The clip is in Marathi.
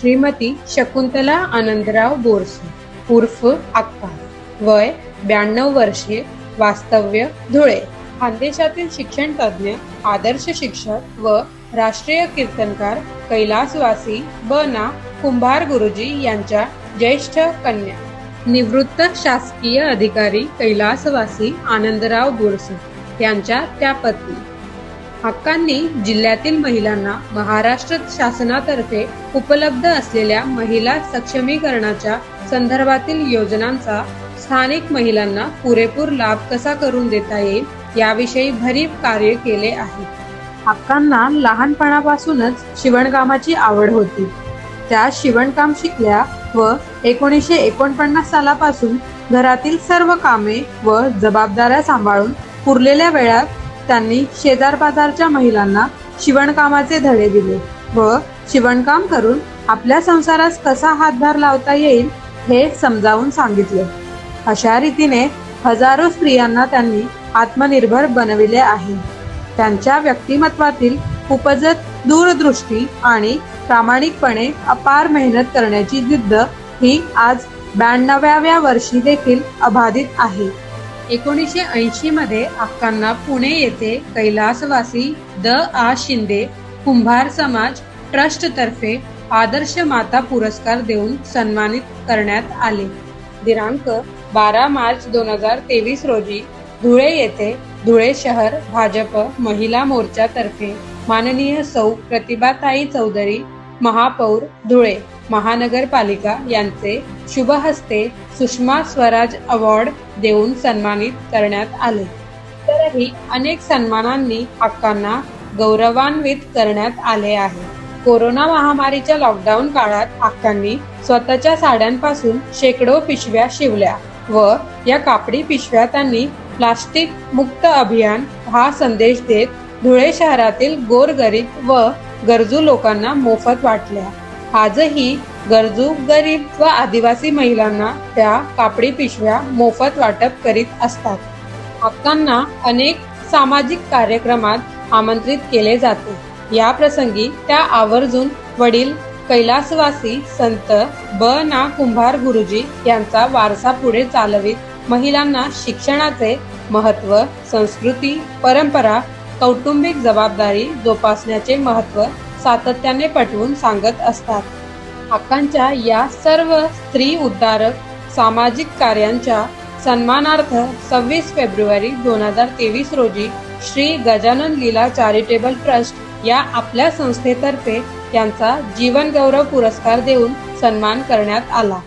श्रीमती शकुंतला आनंदराव बोरसे उर्फ अक्का. वय ब्याण्णव वर्षे वास्तव्य धुळे. खानदेशातील शिक्षण तज्ज्ञ आदर्श शिक्षक व राष्ट्रीय कीर्तनकार कैलासवासी ब. ना. कुंभार गुरुजी यांच्या ज्येष्ठ कन्या. निवृत्त शासकीय अधिकारी कैलासवासी आनंदराव बोरसे यांच्या त्या पत्नी. हक्कांनी जिल्ह्यातील महिलांना महाराष्ट्र शासनातर्फे उपलब्ध असलेल्या महिला सक्षमीकरणाच्या संदर्भातील योजनांचा स्थानिक महिलांना पुरेपूर लाभ कसा करून देता येईल याविषयी भरीव कार्य केले आहे. हक्कांना लहानपणापासूनच शिवणकामाची आवड होती. त्या शिवणकाम शिकल्या व एकोणीसशे एकोणपन्नास सालापासून घरातील सर्व कामे व जबाबदाऱ्या सांभाळून पुरलेल्या वेळात त्यांनी शेजार बाजारच्या महिलांना शिवणकामाचे धडे दिले व शिवणकाम करून आपल्या संसारास कसा हातभार लावता येईल हे समजावून सांगितले. अशा रीतीने हजारो स्त्रियांना त्यांनी आत्मनिर्भर बनविले आहे. त्यांच्या व्यक्तिमत्वातील उपजत दूरदृष्टी आणि प्रामाणिकपणे अपार मेहनत करण्याची जिद्द ही आज ब्याण्णव्याव्या वर्षी देखील अबाधित आहे. एकोणीसशे ऐंशी मध्ये अक्कांना पुणे येथे कैलासवासी द आ शिंदे कुंभार समाज ट्रस्ट तर्फे आदर्श माता पुरस्कार देऊन सन्मानित करण्यात आले. दिनांक बारा मार्च दोन हजार तेवीस रोजी धुळे येथे धुळे शहर भाजप महिला मोर्चातर्फे माननीय सौ प्रतिभाताई चौधरी महापौर धुळे महानगरपालिका यांचे शुभ हस्ते सुषमा स्वराज अवॉर्ड देऊन सन्मानित करण्यात आले. तरही अनेक सन्मानांनी हक्कांना गौरवान्वित करण्यात आले आहे. कोरोना महामारीच्या लॉकडाऊन काळात हक्कांनी स्वतःच्या साड्यांपासून शेकडो पिशव्या शिवल्या व या कापडी पिशव्या त्यांनी प्लास्टिक मुक्त अभियान हा संदेश देत धुळे शहरातील गोरगरीब व गरजू लोकांना मोफत वाटल्या. आजही गरजू गरीब व आदिवासी महिलांना त्या कापडी पिशव्या मोफत वाटप करीत असतात. हक्कांना अनेक सामाजिक कार्यक्रमात आमंत्रित केले जाते. या प्रसंगी त्या आवर्जून वडील कैलासवासी संत ब. ना. कुंभार गुरुजी यांचा वारसा पुढे चालवित महिलांना शिक्षणाचे महत्त्व संस्कृती परंपरा कौटुंबिक जबाबदारी जोपासण्याचे महत्त्व सातत्याने पटवून सांगत असतात. हक्कांच्या या सर्व स्त्री उद्धारक सामाजिक कार्यांच्या सन्मानार्थ सव्वीस फेब्रुवारी दोन हजार तेवीस रोजी श्री गजानन लीला चॅरिटेबल ट्रस्ट या आपल्या संस्थेतर्फे त्यांचा जीवनगौरव पुरस्कार देऊन सन्मान करण्यात आला.